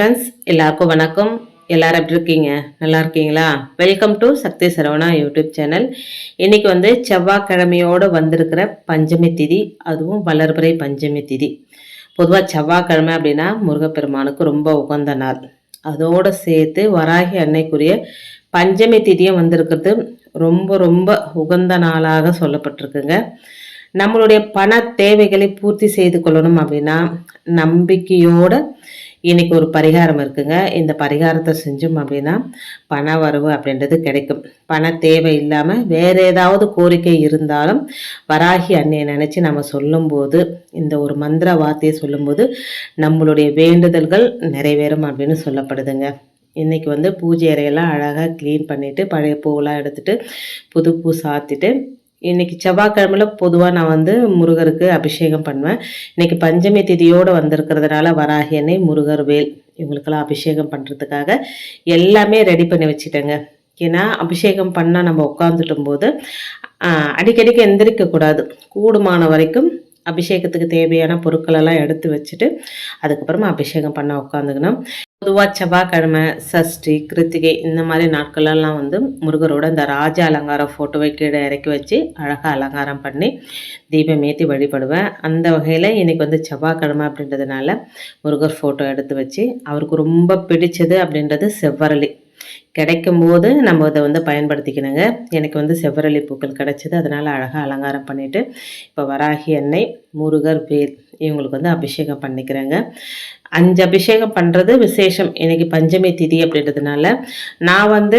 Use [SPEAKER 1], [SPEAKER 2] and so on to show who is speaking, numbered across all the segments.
[SPEAKER 1] friends எல்லாருக்கும் வணக்கம் எல்லாரும் எப்படி இருக்கீங்க நல்லா இருக்கீங்களா welcome to Sakthi Saravana YouTube channel இன்றைக்கி வந்து செவ்வாய்க்கிழமையோடு வந்திருக்கிற பஞ்சமி திதி அதுவும் வளர்பிறை பஞ்சமி திதி பொதுவாக செவ்வாய்க்கிழமை அப்படின்னா முருகப்பெருமானுக்கு ரொம்ப உகந்த நாள் அதோடு சேர்த்து வராகி அன்னைக்குரிய பஞ்சமி திதியும் வந்திருக்கிறது ரொம்ப ரொம்ப உகந்த நாளாக சொல்லப்பட்டிருக்குங்க நம்மளுடைய பண தேவைகளை பூர்த்தி செய்து கொள்ளணும் அப்படின்னா நம்பிக்கையோடு இன்றைக்கி ஒரு பரிகாரம் இருக்குங்க இந்த பரிகாரத்தை செஞ்சோம் அப்படின்னா பண வரவு அப்படின்றது கிடைக்கும் பண தேவை இல்லாமல் வேறு ஏதாவது கோரிக்கை இருந்தாலும் வராகி அன்னையை நினச்சி நம்ம சொல்லும்போது இந்த ஒரு மந்திர வார்த்தையை சொல்லும்போது நம்மளுடைய வேண்டுதல்கள் நிறைவேறும் அப்படின்னு சொல்லப்படுதுங்க இன்றைக்கி வந்து பூஜை அறையெல்லாம் அழகாக க்ளீன் பண்ணிவிட்டு பழைய பூவெல்லாம் எடுத்துகிட்டு புது பூ சாத்திட்டு இன்றைக்கி செவ்வாய்க்கிழமையில் பொதுவாக நான் வந்து முருகருக்கு அபிஷேகம் பண்ணுவேன் இன்றைக்கி பஞ்சமி திதியோடு வந்திருக்கிறதுனால வராகி முருகர் வேல் இவங்களுக்கெல்லாம் அபிஷேகம் பண்ணுறதுக்காக எல்லாமே ரெடி பண்ணி வச்சுட்டேங்க ஏன்னா அபிஷேகம் பண்ணால் நம்ம உட்காந்துட்டும் போது அடிக்கடிக்கு எந்திரிக்கக்கூடாது கூடுமான வரைக்கும் அபிஷேகத்துக்கு தேவையான பொருட்களெல்லாம் எடுத்து வச்சுட்டு அதுக்கப்புறமா அபிஷேகம் பண்ண உட்காந்துக்கணும் பொதுவாக செவ்வாய்க்கிழமை சஷ்டி கிருத்திகை இந்த மாதிரி நாட்களெல்லாம் வந்து முருகரோட இந்த ராஜ அலங்கார ஃபோட்டோவை கீழே இறக்கி வச்சு அழகாக அலங்காரம் பண்ணி தீபம் ஏற்றி வழிபடுவேன் அந்த வகையில் இன்றைக்கி வந்து செவ்வாய்க்கிழமை அப்படின்றதுனால முருகர் ஃபோட்டோ எடுத்து வச்சு அவருக்கு ரொம்ப பிடிச்சது அப்படின்றது செவ்வரளி கிடைக்கும் போது நம்ம இதை வந்து பயன்படுத்திக்கணுங்க எனக்கு வந்து செவ்வரளி பூக்கள் கிடச்சிது அதனால் அழகாக அலங்காரம் பண்ணிவிட்டு இப்போ வராகி எண்ணெய் முருகர் வேல் இவங்களுக்கு வந்து அபிஷேகம் பண்ணிக்கிறேங்க அஞ்சு அபிஷேகம் பண்ணுறது விசேஷம் இன்றைக்கி பஞ்சமி திதி அப்படின்றதுனால நான் வந்து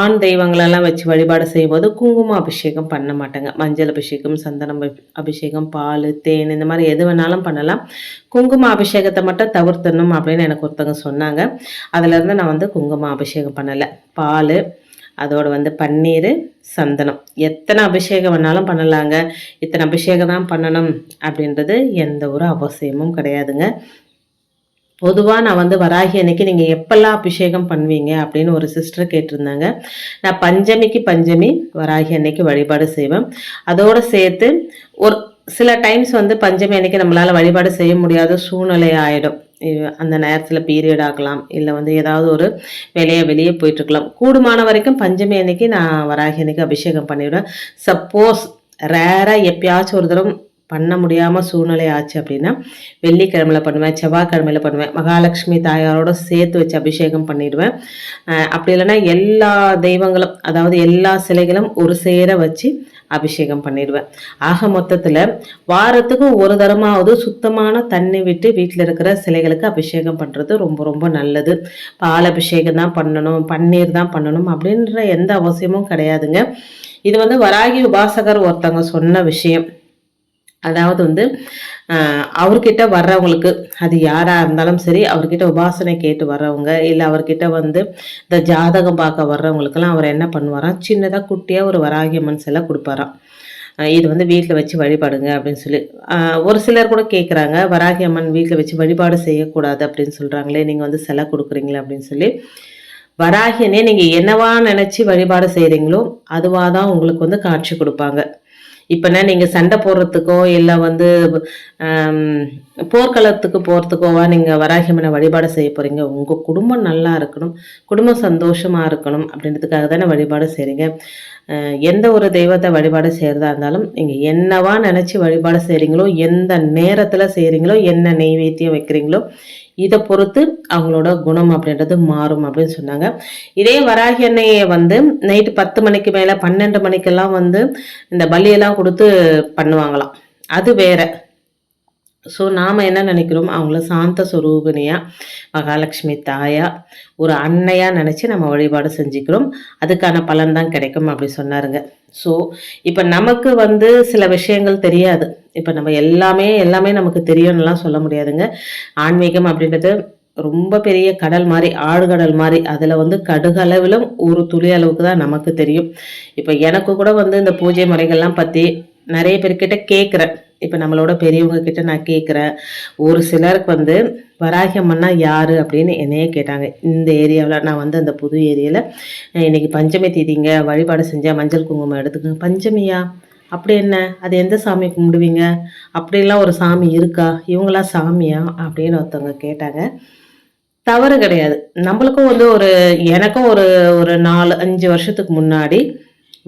[SPEAKER 1] ஆண் தெய்வங்களெல்லாம் வச்சு வழிபாடு செய்யும்போது குங்குமம் அபிஷேகம் பண்ண மாட்டாங்க மஞ்சள் அபிஷேகம் சந்தனம் அபிஷேகம் பால் தேன் இந்த மாதிரி எது வேணாலும் பண்ணலாம் குங்கும அபிஷேகத்தை மட்டும் தவிர்த்தணும் அப்படின்னு எனக்கு ஒருத்தவங்க சொன்னாங்க அதுலேருந்து நான் வந்து குங்கும அபிஷேகம் பண்ணலை பால் அதோடு வந்து பன்னீர் சந்தனம் எத்தனை அபிஷேகம் வேணாலும் பண்ணலாங்க இத்தனை அபிஷேகம் தான் பண்ணணும் அப்படின்றது எந்த ஒரு அவசியமும் கிடையாதுங்க பொதுவாக நான் வந்து வராகி அன்னைக்கு நீங்கள் எப்பெல்லாம் அபிஷேகம் பண்ணுவீங்க அப்படின்னு ஒரு சிஸ்டர் கேட்டிருந்தாங்க நான் பஞ்சமிக்கு பஞ்சமி வராகி அன்னைக்கு வழிபாடு செய்வேன் அதோடு சேர்த்து ஒரு சில டைம்ஸ் வந்து பஞ்சமி அன்னைக்கு நம்மளால் வழிபாடு செய்ய முடியாத சூழ்நிலை ஆகிடும் அந்த நேரத்தில் பீரியட் ஆகலாம் இல்லை வந்து ஏதாவது ஒரு வேலையை வெளியே போயிட்டுருக்கலாம் கூடுமான வரைக்கும் பஞ்சமி அன்னைக்கு நான் வராகி அன்னைக்கு அபிஷேகம் பண்ணிவிடுவேன் சப்போஸ் ரேராக எப்பயாச்சும் ஒரு தடவை பண்ண முடியாமல் சூழ்நிலை ஆச்சு அப்படின்னா வெள்ளிக்கிழமையில் பண்ணுவேன் செவ்வாய்க்கிழமையில் பண்ணுவேன் மகாலட்சுமி தாயாரோட சேர்த்து வச்சு அபிஷேகம் பண்ணிடுவேன் அப்படி இல்லைன்னா எல்லா தெய்வங்களும் அதாவது எல்லா சிலைகளும் ஒரு சேர வச்சு அபிஷேகம் பண்ணிடுவேன் ஆக மொத்தத்தில் வாரத்துக்கு ஒரு தரமாவது சுத்தமான தண்ணி விட்டு வீட்டில் இருக்கிற சிலைகளுக்கு அபிஷேகம் பண்ணுறது ரொம்ப ரொம்ப நல்லது பால் அபிஷேகம் தான் பண்ணணும் பன்னீர் தான் பண்ணணும் அப்படின்ற எந்த அவசியமும் கிடையாதுங்க இது வந்து வராகி உபாசகர் ஒருத்தவங்க சொன்ன விஷயம் அதாவது வந்து அவர்கிட்ட வர்றவங்களுக்கு அது யாராக இருந்தாலும் சரி அவர்கிட்ட உபாசனை கேட்டு வர்றவங்க இல்லை அவர்கிட்ட வந்து இந்த ஜாதகம் பார்க்க வர்றவங்களுக்கெல்லாம் அவர் என்ன பண்ணுவாராம் சின்னதாக குட்டியாக ஒரு வராகிய சிலை கொடுப்பாராம் இது வந்து வீட்டில் வச்சு வழிபாடுங்க அப்படின்னு சொல்லி ஒரு சிலர் கூட கேட்குறாங்க வராகி அம்மன் வீட்டில் வச்சு வழிபாடு செய்யக்கூடாது அப்படின்னு சொல்கிறாங்களே நீங்கள் வந்து செலை கொடுக்குறீங்களே அப்படின்னு சொல்லி வராகியனே நீங்கள் என்னவா நினச்சி வழிபாடு செய்கிறீங்களோ அதுவாக தான் உங்களுக்கு வந்து காட்சி கொடுப்பாங்க இப்போனா நீங்கள் சண்டை போடுறதுக்கோ இல்லை வந்து போர்க்களத்துக்கு போகிறதுக்கோவா நீங்கள் வராகிமனை வழிபாடு செய்ய போகிறீங்க உங்கள் குடும்பம் நல்லா இருக்கணும் குடும்பம் சந்தோஷமாக இருக்கணும் அப்படின்றதுக்காக தானே வழிபாடு செய்கிறீங்க எந்த ஒரு தெய்வத்தை வழிபாடு செய்கிறதா இருந்தாலும் நீங்கள் என்னவா நினச்சி வழிபாடு செய்கிறீங்களோ எந்த நேரத்தில் செய்கிறீங்களோ என்ன நெய்வேத்தியம் வைக்கிறீங்களோ இதை பொறுத்து அவங்களோட குணம் அப்படின்றது மாறும் அப்படின்னு சொன்னாங்க இதே வராகி எண்ணெயை வந்து நைட்டு பத்து மணிக்கு மேலே பன்னெண்டு மணிக்கெல்லாம் வந்து இந்த பலியெல்லாம் கொடுத்து பண்ணுவாங்களாம் அது வேற ஸோ நாம் என்ன நினைக்கிறோம் அவங்கள சாந்த சுரூபினியாக மகாலட்சுமி தாயா ஒரு அன்னையாக நினச்சி நம்ம வழிபாடு செஞ்சுக்கிறோம் அதுக்கான பலன் தான் கிடைக்கும் அப்படி சொன்னாருங்க ஸோ இப்போ நமக்கு வந்து சில விஷயங்கள் தெரியாது இப்போ நம்ம எல்லாமே எல்லாமே நமக்கு தெரியும்லாம் சொல்ல முடியாதுங்க ஆன்மீகம் அப்படின்றது ரொம்ப பெரிய கடல் மாதிரி கடல் மாதிரி அதில் வந்து கடுகளவிலும் ஒரு துளி அளவுக்கு தான் நமக்கு தெரியும் இப்போ எனக்கு கூட வந்து இந்த பூஜை முறைகள்லாம் பற்றி நிறைய பேர்கிட்ட கேட்குறேன் இப்போ நம்மளோட பெரியவங்க கிட்ட நான் கேட்குறேன் ஒரு சிலருக்கு வந்து வராகியம்மன்னா யார் அப்படின்னு என்னையே கேட்டாங்க இந்த ஏரியாவில் நான் வந்து அந்த புது ஏரியாவில் இன்றைக்கி பஞ்சமி தீதிங்க வழிபாடு செஞ்சால் மஞ்சள் குங்குமம் எடுத்துக்கோங்க பஞ்சமியா அப்படி என்ன அது எந்த சாமி கும்பிடுவீங்க அப்படிலாம் ஒரு சாமி இருக்கா இவங்களாம் சாமியா அப்படின்னு ஒருத்தவங்க கேட்டாங்க தவறு கிடையாது நம்மளுக்கும் வந்து ஒரு எனக்கும் ஒரு ஒரு நாலு அஞ்சு வருஷத்துக்கு முன்னாடி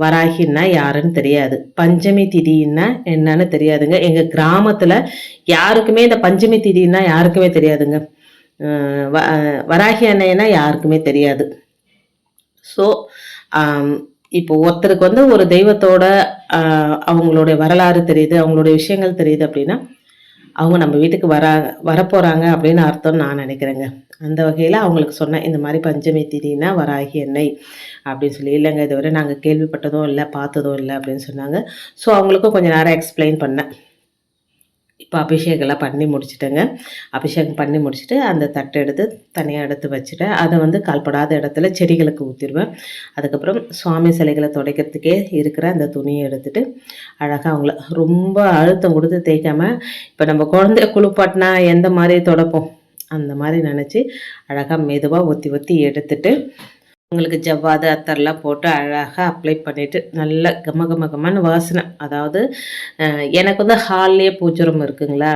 [SPEAKER 1] வராகின்னா யாருன்னு தெரியாது பஞ்சமி திதின்னா என்னன்னு தெரியாதுங்க எங்கள் கிராமத்தில் யாருக்குமே இந்த பஞ்சமி திதின்னா யாருக்குமே தெரியாதுங்க வ வராகி அன்னைன்னா யாருக்குமே தெரியாது ஸோ இப்போ ஒருத்தருக்கு வந்து ஒரு தெய்வத்தோட அவங்களுடைய வரலாறு தெரியுது அவங்களுடைய விஷயங்கள் தெரியுது அப்படின்னா அவங்க நம்ம வீட்டுக்கு வரா வரப்போகிறாங்க அப்படின்னு அர்த்தம் நான் நினைக்கிறேங்க அந்த வகையில் அவங்களுக்கு சொன்னேன் இந்த மாதிரி பஞ்சமி திடீர்னா வராகி எண்ணெய் அப்படின்னு சொல்லி இல்லைங்க இதுவரை நாங்கள் கேள்விப்பட்டதும் இல்லை பார்த்ததும் இல்லை அப்படின்னு சொன்னாங்க ஸோ அவங்களுக்கும் கொஞ்சம் நேரம் எக்ஸ்பிளைன் பண்ணேன் இப்போ அபிஷேகெல்லாம் பண்ணி முடிச்சுட்டேங்க அபிஷேகம் பண்ணி முடிச்சுட்டு அந்த தட்டை எடுத்து தனியாக எடுத்து வச்சுட்டேன் அதை வந்து கால்படாத இடத்துல செடிகளுக்கு ஊற்றிடுவேன் அதுக்கப்புறம் சுவாமி சிலைகளை துடைக்கிறதுக்கே இருக்கிற அந்த துணியை எடுத்துகிட்டு அழகாக அவங்கள ரொம்ப அழுத்தம் கொடுத்து தேய்க்காமல் இப்போ நம்ம குழந்தைய குளிப்பாட்டினா எந்த மாதிரி துடைப்போம் அந்த மாதிரி நினச்சி அழகாக மெதுவாக ஒத்தி ஒத்தி எடுத்துகிட்டு உங்களுக்கு ஜவ்வாது அத்தரெலாம் போட்டு அழகாக அப்ளை பண்ணிவிட்டு நல்ல கம கம கமன்னு வாசனை அதாவது எனக்கு வந்து ஹால்லேயே பூச்சுரம் இருக்குங்களா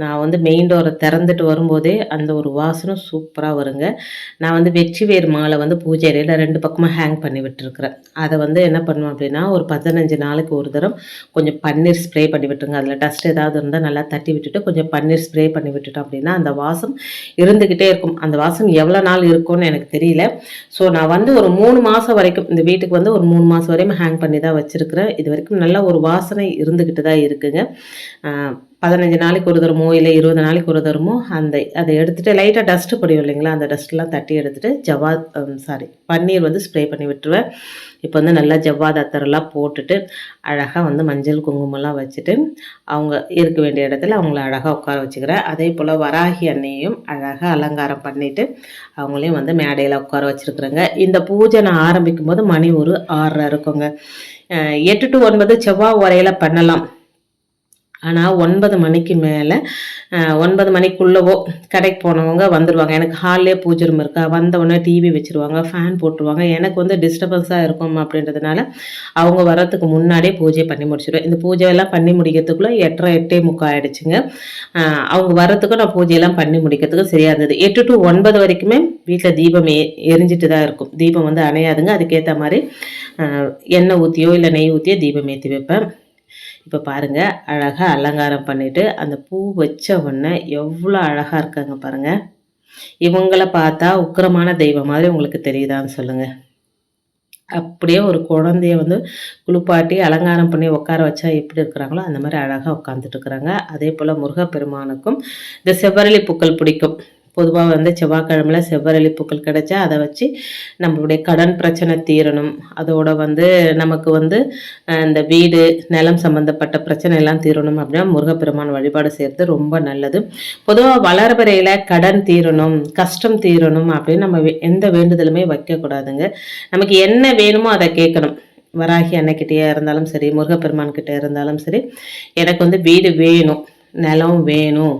[SPEAKER 1] நான் வந்து மெயின் டோரை திறந்துட்டு வரும்போதே அந்த ஒரு வாசனை சூப்பராக வருங்க நான் வந்து வெற்றி வேர் மாலை வந்து பூஜை அறையில் ரெண்டு பக்கமாக ஹேங் பண்ணி விட்டுருக்குறேன் அதை வந்து என்ன பண்ணுவோம் அப்படின்னா ஒரு பதினஞ்சு நாளைக்கு ஒரு தரம் கொஞ்சம் பன்னீர் ஸ்ப்ரே பண்ணி விட்டுருங்க அதில் டஸ்ட் ஏதாவது இருந்தால் நல்லா தட்டி விட்டுட்டு கொஞ்சம் பன்னீர் ஸ்ப்ரே பண்ணி விட்டுட்டோம் அப்படின்னா அந்த வாசம் இருந்துக்கிட்டே இருக்கும் அந்த வாசம் எவ்வளோ நாள் இருக்கும்னு எனக்கு தெரியல ஸோ நான் வந்து ஒரு மூணு மாதம் வரைக்கும் இந்த வீட்டுக்கு வந்து ஒரு மூணு மாதம் வரையும் ஹேங் பண்ணி தான் வச்சுருக்கிறேன் இது வரைக்கும் நல்ல ஒரு வாசனை இருந்துக்கிட்டு தான் இருக்குங்க பதினஞ்சு நாளைக்கு ஒரு தருமோ இல்லை இருபது நாளைக்கு ஒரு தருமோ அந்த அதை எடுத்துகிட்டு லைட்டாக டஸ்ட்டு படியும் இல்லைங்களா அந்த டஸ்ட்லாம் தட்டி எடுத்துகிட்டு ஜவ்வா சாரி um, பன்னீர் வந்து ஸ்ப்ரே பண்ணி விட்டுருவேன் இப்போ வந்து நல்லா ஜவ்வா தத்தரெல்லாம் போட்டுட்டு அழகாக வந்து மஞ்சள் குங்குமம்லாம் வச்சுட்டு அவங்க இருக்க வேண்டிய இடத்துல அவங்கள அழகாக உட்கார வச்சுக்கிறேன் அதே போல் வராகி அன்னையும் அழகாக அலங்காரம் பண்ணிவிட்டு அவங்களையும் வந்து மேடையில் உட்கார வச்சுருக்குறேங்க இந்த பூஜை நான் ஆரம்பிக்கும் போது மணி ஒரு ஆறரை இருக்குங்க எட்டு டு ஒன்பது செவ்வாய் உரையில் பண்ணலாம் ஆனால் ஒன்பது மணிக்கு மேலே ஒன்பது மணிக்குள்ளவோ கடைக்கு போனவங்க வந்துடுவாங்க எனக்கு ஹால்லே பூஜை ரூம் இருக்கா வந்தவுடனே டிவி வச்சுருவாங்க ஃபேன் போட்டுருவாங்க எனக்கு வந்து டிஸ்டர்பன்ஸாக இருக்கும் அப்படின்றதுனால அவங்க வர்றதுக்கு முன்னாடியே பூஜை பண்ணி முடிச்சிடுவேன் இந்த பூஜையெல்லாம் பண்ணி முடிக்கிறதுக்குள்ளே எட்டரை எட்டே முக்கால் ஆகிடுச்சுங்க அவங்க வரத்துக்கும் நான் பூஜையெல்லாம் பண்ணி முடிக்கிறதுக்கும் சரியாக இருந்தது எட்டு டு ஒன்பது வரைக்குமே வீட்டில் தீபம் எரிஞ்சிட்டு தான் இருக்கும் தீபம் வந்து அணையாதுங்க அதுக்கேற்ற மாதிரி எண்ணெய் ஊற்றியோ இல்லை நெய் ஊற்றியோ தீபம் ஏற்றி வைப்பேன் இப்போ பாருங்கள் அழகாக அலங்காரம் பண்ணிவிட்டு அந்த பூ வச்ச உடனே எவ்வளோ அழகாக இருக்காங்க பாருங்கள் இவங்கள பார்த்தா உக்கரமான தெய்வம் மாதிரி உங்களுக்கு தெரியுதான்னு சொல்லுங்கள் அப்படியே ஒரு குழந்தைய வந்து குளிப்பாட்டி அலங்காரம் பண்ணி உட்கார வச்சா எப்படி இருக்கிறாங்களோ அந்த மாதிரி அழகாக உட்காந்துட்டு இருக்கிறாங்க அதே போல் முருகப்பெருமானுக்கும் இந்த செவ்வரளி பூக்கள் பிடிக்கும் பொதுவாக வந்து செவ்வாய்க்கிழமையில செவ்வரளிப்புக்கள் பூக்கள் கிடைச்சா அதை வச்சு நம்மளுடைய கடன் பிரச்சனை தீரணும் அதோட வந்து நமக்கு வந்து இந்த வீடு நிலம் சம்மந்தப்பட்ட பிரச்சனை எல்லாம் தீரணும் அப்படின்னா முருகப்பெருமான் வழிபாடு செய்கிறது ரொம்ப நல்லது பொதுவாக வளர்பறையில் கடன் தீரணும் கஷ்டம் தீரணும் அப்படின்னு நம்ம எந்த வேண்டுதலுமே வைக்கக்கூடாதுங்க நமக்கு என்ன வேணுமோ அதை கேட்கணும் வராகி அன்னைக்கிட்டேயே இருந்தாலும் சரி முருகப்பெருமான் கிட்டே இருந்தாலும் சரி எனக்கு வந்து வீடு வேணும் நிலம் வேணும்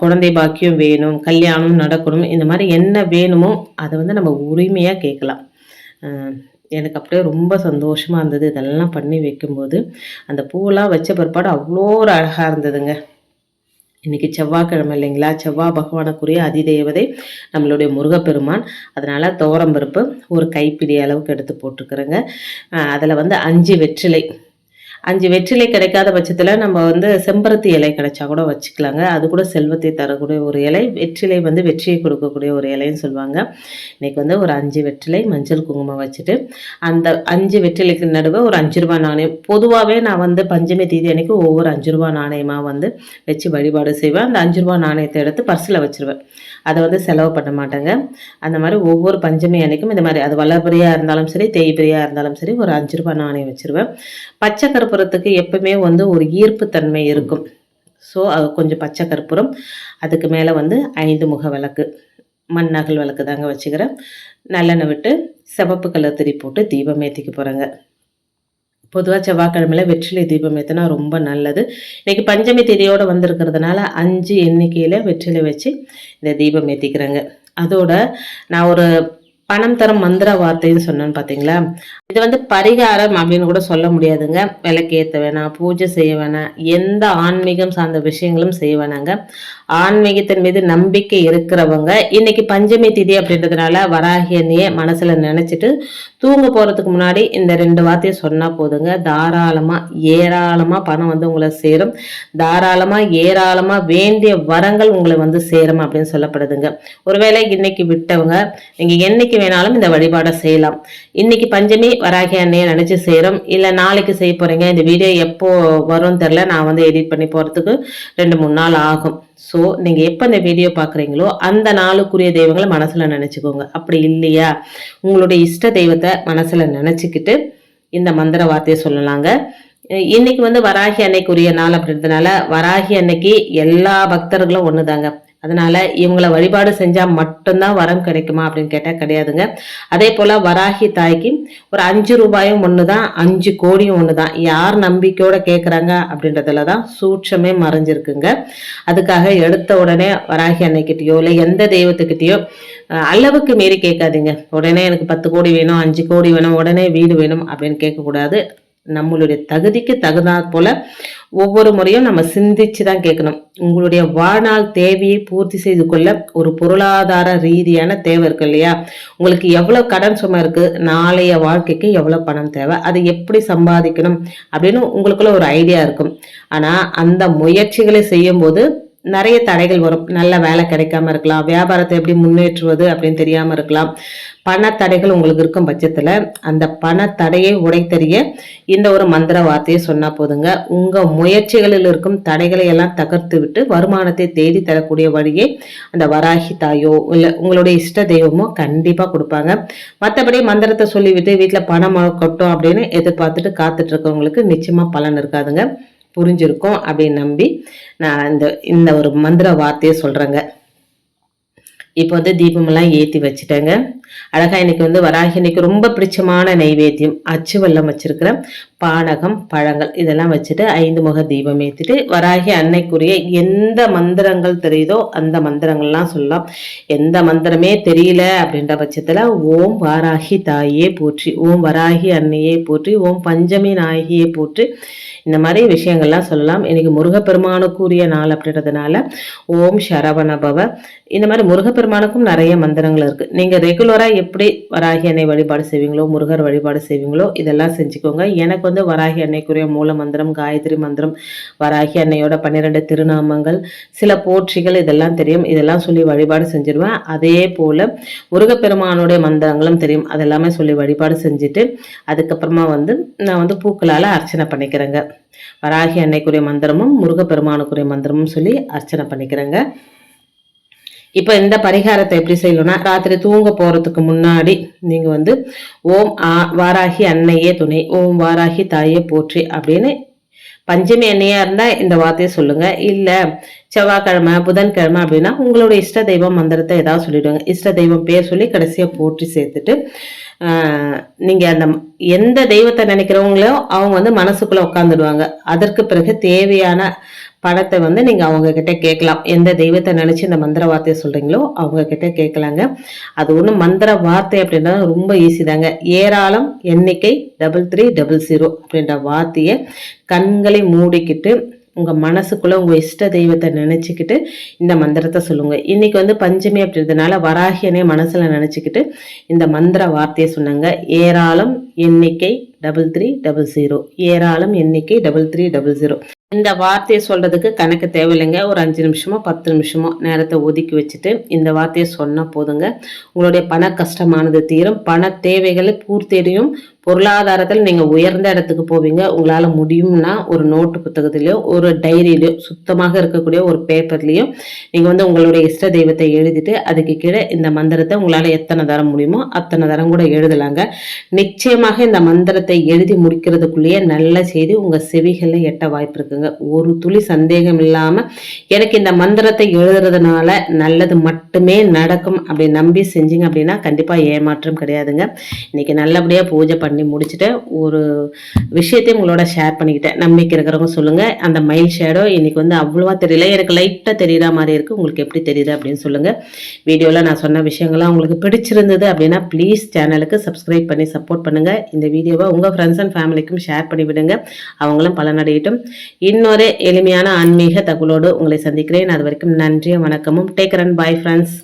[SPEAKER 1] குழந்தை பாக்கியம் வேணும் கல்யாணம் நடக்கணும் இந்த மாதிரி என்ன வேணுமோ அதை வந்து நம்ம உரிமையாக கேட்கலாம் எனக்கு அப்படியே ரொம்ப சந்தோஷமாக இருந்தது இதெல்லாம் பண்ணி வைக்கும்போது அந்த பூவெல்லாம் வச்ச பிற்பாடு அவ்வளோ ஒரு அழகாக இருந்ததுங்க இன்றைக்கி செவ்வாய்க்கிழமை இல்லைங்களா செவ்வாய் பகவானுக்குரிய அதிதேவதை நம்மளுடைய முருகப்பெருமான் அதனால் தோரம்பருப்பு ஒரு கைப்பிடி அளவுக்கு எடுத்து போட்டிருக்குறேங்க அதில் வந்து அஞ்சு வெற்றிலை அஞ்சு வெற்றிலை கிடைக்காத பட்சத்தில் நம்ம வந்து செம்பருத்தி இலை கிடைச்சா கூட வச்சுக்கலாங்க அது கூட செல்வத்தை தரக்கூடிய ஒரு இலை வெற்றிலை வந்து வெற்றியை கொடுக்கக்கூடிய ஒரு இலைன்னு சொல்லுவாங்க இன்றைக்கி வந்து ஒரு அஞ்சு வெற்றிலை மஞ்சள் குங்குமம் வச்சுட்டு அந்த அஞ்சு வெற்றிலைக்கு நடுவே ஒரு அஞ்சு ரூபா நாணயம் பொதுவாகவே நான் வந்து பஞ்சமி தேதி அன்றைக்கி ஒவ்வொரு அஞ்சு ரூபா நாணயமாக வந்து வச்சு வழிபாடு செய்வேன் அந்த அஞ்சு ரூபா நாணயத்தை எடுத்து பர்சில் வச்சுருவேன் அதை வந்து செலவு பண்ண மாட்டேங்க அந்த மாதிரி ஒவ்வொரு பஞ்சமி அன்னைக்கும் இந்த மாதிரி அது வளர்பிரியாக இருந்தாலும் சரி தேய்பிரியாக இருந்தாலும் சரி ஒரு அஞ்சு ரூபா நாணயம் வச்சுருவேன் பச்சை கருப்பு கற்பூரத்துக்கு எப்பவுமே வந்து ஒரு ஈர்ப்பு தன்மை இருக்கும் ஸோ அது கொஞ்சம் பச்சை கற்பூரம் அதுக்கு மேலே வந்து ஐந்து முக விளக்கு மண் விளக்கு தாங்க வச்சுக்கிறேன் நல்லெண்ணெய் விட்டு சிவப்பு கலர் திரி போட்டு தீபம் ஏற்றிக்க போகிறேங்க பொதுவாக செவ்வாய்க்கிழமையில் வெற்றிலை தீபம் ஏற்றினா ரொம்ப நல்லது இன்றைக்கி பஞ்சமி தேதியோடு வந்திருக்கிறதுனால அஞ்சு எண்ணிக்கையில் வெற்றிலை வச்சு இந்த தீபம் ஏற்றிக்கிறேங்க அதோட நான் ஒரு பணம் தரும் மந்திர வார்த்தைன்னு சொன்னேன்னு பாத்தீங்களா இது வந்து பரிகாரம் அப்படின்னு கூட சொல்ல முடியாதுங்க ஏத்த வேணாம் பூஜை செய்ய வேணாம் எந்த ஆன்மீகம் சார்ந்த விஷயங்களும் செய்ய வேணாங்க ஆன்மீகத்தின் மீது நம்பிக்கை இருக்கிறவங்க இன்னைக்கு பஞ்சமி திதி அப்படின்றதுனால வராகியனையே மனசுல நினைச்சிட்டு தூங்க போறதுக்கு முன்னாடி இந்த ரெண்டு வார்த்தையை சொன்னால் போதுங்க தாராளமா ஏராளமா பணம் வந்து உங்களை சேரும் தாராளமா ஏராளமா வேண்டிய வரங்கள் உங்களை வந்து சேரும் அப்படின்னு சொல்லப்படுதுங்க ஒருவேளை இன்னைக்கு விட்டவங்க நீங்க என்னைக்கு வேணாலும் இந்த வழிபாடை செய்யலாம் இன்னைக்கு பஞ்சமி வராகி அன்னையை நினைச்சு செய்யறோம் இல்ல நாளைக்கு செய்ய போறீங்க இந்த வீடியோ எப்போ வரும் தெரியல நான் வந்து எடிட் பண்ணி போறதுக்கு ரெண்டு மூணு நாள் ஆகும் ஸோ நீங்கள் எப்போ இந்த வீடியோ பார்க்குறீங்களோ அந்த நாளுக்குரிய தெய்வங்களை மனசில் நினச்சிக்கோங்க அப்படி இல்லையா உங்களுடைய இஷ்ட தெய்வத்தை மனசில் நினச்சிக்கிட்டு இந்த மந்திர வார்த்தையை சொல்லலாங்க இன்னைக்கு வந்து வராகி அன்னைக்குரிய நாள் அப்படின்றதுனால வராகி அன்னைக்கு எல்லா பக்தர்களும் ஒன்று தாங்க அதனால் இவங்களை வழிபாடு செஞ்சால் மட்டும்தான் வரம் கிடைக்குமா அப்படின்னு கேட்டால் கிடையாதுங்க அதே போல் வராகி தாய்க்கு ஒரு அஞ்சு ரூபாயும் ஒன்று தான் அஞ்சு கோடியும் ஒன்று தான் யார் நம்பிக்கையோடு கேட்குறாங்க அப்படின்றதுல தான் சூட்சமே மறைஞ்சிருக்குங்க அதுக்காக எடுத்த உடனே வராகி அன்னைக்கிட்டேயோ இல்லை எந்த தெய்வத்துக்கிட்டேயோ அளவுக்கு மீறி கேட்காதீங்க உடனே எனக்கு பத்து கோடி வேணும் அஞ்சு கோடி வேணும் உடனே வீடு வேணும் அப்படின்னு கேட்கக்கூடாது நம்மளுடைய தகுதிக்கு தகுந்தா போல ஒவ்வொரு முறையும் நம்ம சிந்திச்சு தான் கேட்கணும் உங்களுடைய வாழ்நாள் தேவையை பூர்த்தி செய்து கொள்ள ஒரு பொருளாதார ரீதியான தேவை இருக்கு இல்லையா உங்களுக்கு எவ்வளோ கடன் சுமை இருக்கு நாளைய வாழ்க்கைக்கு எவ்வளோ பணம் தேவை அதை எப்படி சம்பாதிக்கணும் அப்படின்னு உங்களுக்குள்ள ஒரு ஐடியா இருக்கும் ஆனால் அந்த முயற்சிகளை செய்யும்போது நிறைய தடைகள் வரும் நல்ல வேலை கிடைக்காம இருக்கலாம் வியாபாரத்தை எப்படி முன்னேற்றுவது அப்படின்னு தெரியாமல் இருக்கலாம் பணத்தடைகள் உங்களுக்கு இருக்கும் பட்சத்தில் அந்த பணத்தடையை உடைத்தறிய இந்த ஒரு மந்திர வார்த்தையை சொன்னால் போதுங்க உங்கள் முயற்சிகளில் இருக்கும் தடைகளை எல்லாம் தகர்த்து விட்டு வருமானத்தை தேடி தரக்கூடிய வழியை அந்த வராகி தாயோ இல்லை உங்களுடைய இஷ்ட தெய்வமோ கண்டிப்பாக கொடுப்பாங்க மற்றபடி மந்திரத்தை சொல்லிவிட்டு வீட்டில் பணம் கொட்டும் அப்படின்னு எதிர்பார்த்துட்டு காத்துட்டு இருக்கவங்களுக்கு நிச்சயமாக பலன் இருக்காதுங்க புரிஞ்சிருக்கும் அப்படின்னு நம்பி நான் இந்த இந்த ஒரு மந்திர வார்த்தையை சொல்கிறேங்க இப்போ வந்து தீபமெல்லாம் ஏற்றி வச்சுட்டேங்க அழகாக இன்னைக்கு வந்து வராகி இன்னைக்கு ரொம்ப பிடிச்சமான நைவேத்தியம் அச்சு வெள்ளம் வச்சிருக்கிற பானகம் பழங்கள் இதெல்லாம் வச்சுட்டு ஐந்து முக தீபம் ஏற்றிட்டு வராகி அன்னைக்குரிய எந்த மந்திரங்கள் தெரியுதோ அந்த மந்திரங்கள்லாம் சொல்லலாம் எந்த மந்திரமே தெரியல அப்படின்ற பட்சத்தில் ஓம் வாராகி தாயே போற்றி ஓம் வராகி அன்னையே போற்றி ஓம் பஞ்சமி நாயகியை போற்றி இந்த மாதிரி விஷயங்கள்லாம் சொல்லலாம் இன்னைக்கு முருகப்பெருமானுக்குரிய நாள் அப்படின்றதுனால ஓம் சரவணபவ இந்த மாதிரி முருகப்பெருமானுக்கும் நிறைய மந்திரங்கள் இருக்குது நீங்கள் ரெகுலர் ரெகுலராக எப்படி வராகி அன்னை வழிபாடு செய்வீங்களோ முருகர் வழிபாடு செய்வீங்களோ இதெல்லாம் செஞ்சுக்கோங்க எனக்கு வந்து வராகி அன்னைக்குரிய மூல மந்திரம் காயத்ரி மந்திரம் வராகி அன்னையோட பன்னிரெண்டு திருநாமங்கள் சில போற்றிகள் இதெல்லாம் தெரியும் இதெல்லாம் சொல்லி வழிபாடு செஞ்சிருவேன் அதே போல் முருகப்பெருமானுடைய மந்திரங்களும் தெரியும் அதெல்லாமே சொல்லி வழிபாடு செஞ்சுட்டு அதுக்கப்புறமா வந்து நான் வந்து பூக்களால் அர்ச்சனை பண்ணிக்கிறேங்க வராகி அன்னைக்குரிய மந்திரமும் முருகப்பெருமானுக்குரிய மந்திரமும் சொல்லி அர்ச்சனை பண்ணிக்கிறேங்க இப்போ இந்த பரிகாரத்தை எப்படி செய்யணும்னா ராத்திரி தூங்க போகிறதுக்கு முன்னாடி நீங்கள் வந்து ஓம் ஆ வாராகி அன்னையே துணை ஓம் வாராகி தாயே போற்றி அப்படின்னு பஞ்சமி அன்னையாக இருந்தால் இந்த வார்த்தையை சொல்லுங்கள் இல்லை செவ்வாய்க்கிழமை புதன்கிழமை அப்படின்னா உங்களோட இஷ்ட தெய்வம் மந்திரத்தை ஏதாவது சொல்லிவிடுவாங்க இஷ்ட தெய்வம் பேர் சொல்லி கடைசியாக போற்றி சேர்த்துட்டு நீங்கள் அந்த எந்த தெய்வத்தை நினைக்கிறவங்களோ அவங்க வந்து மனசுக்குள்ளே உட்காந்துடுவாங்க அதற்கு பிறகு தேவையான படத்தை வந்து நீங்கள் அவங்கக்கிட்ட கேட்கலாம் எந்த தெய்வத்தை நினச்சி இந்த மந்திர வார்த்தையை சொல்கிறீங்களோ அவங்கக்கிட்ட கேட்கலாங்க அது ஒன்று மந்திர வார்த்தை அப்படின்றது ரொம்ப ஈஸி தாங்க ஏராளம் எண்ணிக்கை டபுள் த்ரீ டபுள் ஜீரோ அப்படின்ற வார்த்தையை கண்களை மூடிக்கிட்டு உங்கள் மனசுக்குள்ளே உங்கள் இஷ்ட தெய்வத்தை நினச்சிக்கிட்டு இந்த மந்திரத்தை சொல்லுங்கள் இன்றைக்கி வந்து பஞ்சமி அப்படின்றதுனால வராகியனே மனசில் நினச்சிக்கிட்டு இந்த மந்திர வார்த்தையை சொன்னாங்க ஏராளம் எண்ணிக்கை டபுள் த்ரீ டபுள் ஜீரோ ஏராளம் எண்ணிக்கை டபுள் த்ரீ டபுள் ஜீரோ இந்த வார்த்தையை சொல்கிறதுக்கு கணக்கு தேவையில்லைங்க ஒரு அஞ்சு நிமிஷமோ பத்து நிமிஷமோ நேரத்தை ஒதுக்கி வச்சுட்டு இந்த வார்த்தையை சொன்னால் போதுங்க உங்களுடைய பண கஷ்டமானது தீரும் பண தேவைகளை பூர்த்தியடையும் பொருளாதாரத்தில் நீங்கள் உயர்ந்த இடத்துக்கு போவீங்க உங்களால் முடியும்னா ஒரு நோட்டு புத்தகத்துலேயோ ஒரு டைரியிலையோ சுத்தமாக இருக்கக்கூடிய ஒரு பேப்பர்லேயோ நீங்கள் வந்து உங்களுடைய இஷ்ட தெய்வத்தை எழுதிட்டு அதுக்கு கீழே இந்த மந்திரத்தை உங்களால் எத்தனை தரம் முடியுமோ அத்தனை தரம் கூட எழுதலாங்க நிச்சயமாக இந்த மந்திரத்தை எழுதி முடிக்கிறதுக்குள்ளேயே நல்ல செய்தி உங்கள் செவிகளில் எட்ட வாய்ப்பு இருக்குங்க ஒரு துளி சந்தேகம் இல்லாமல் எனக்கு இந்த மந்திரத்தை எழுதுறதுனால நல்லது மட்டுமே நடக்கும் அப்படி நம்பி செஞ்சீங்க அப்படின்னா கண்டிப்பாக ஏமாற்றம் கிடையாதுங்க இன்னைக்கு நல்லபடியாக பூஜை பண்ண பண்ணி முடிச்சுட்டு ஒரு விஷயத்தையும் உங்களோட ஷேர் பண்ணிக்கிட்டேன் நம்பிக்கை இருக்கிறவங்க சொல்லுங்கள் அந்த மைல் ஷேடோ இன்றைக்கி வந்து அவ்வளோவா தெரியல எனக்கு லைட்டாக தெரிகிற மாதிரி இருக்குது உங்களுக்கு எப்படி தெரியுது அப்படின்னு சொல்லுங்கள் வீடியோவில் நான் சொன்ன விஷயங்கள்லாம் உங்களுக்கு பிடிச்சிருந்தது அப்படின்னா ப்ளீஸ் சேனலுக்கு சப்ஸ்கிரைப் பண்ணி சப்போர்ட் பண்ணுங்கள் இந்த வீடியோவை உங்கள் ஃப்ரெண்ட்ஸ் அண்ட் ஃபேமிலிக்கும் ஷேர் பண்ணிவிடுங்க அவங்களும் பலனடையட்டும் இன்னொரு எளிமையான ஆன்மீக தகவலோடு உங்களை சந்திக்கிறேன் அது வரைக்கும் நன்றியும் வணக்கமும் டேக் ரன் பாய் ஃப்ரெண்ட்ஸ்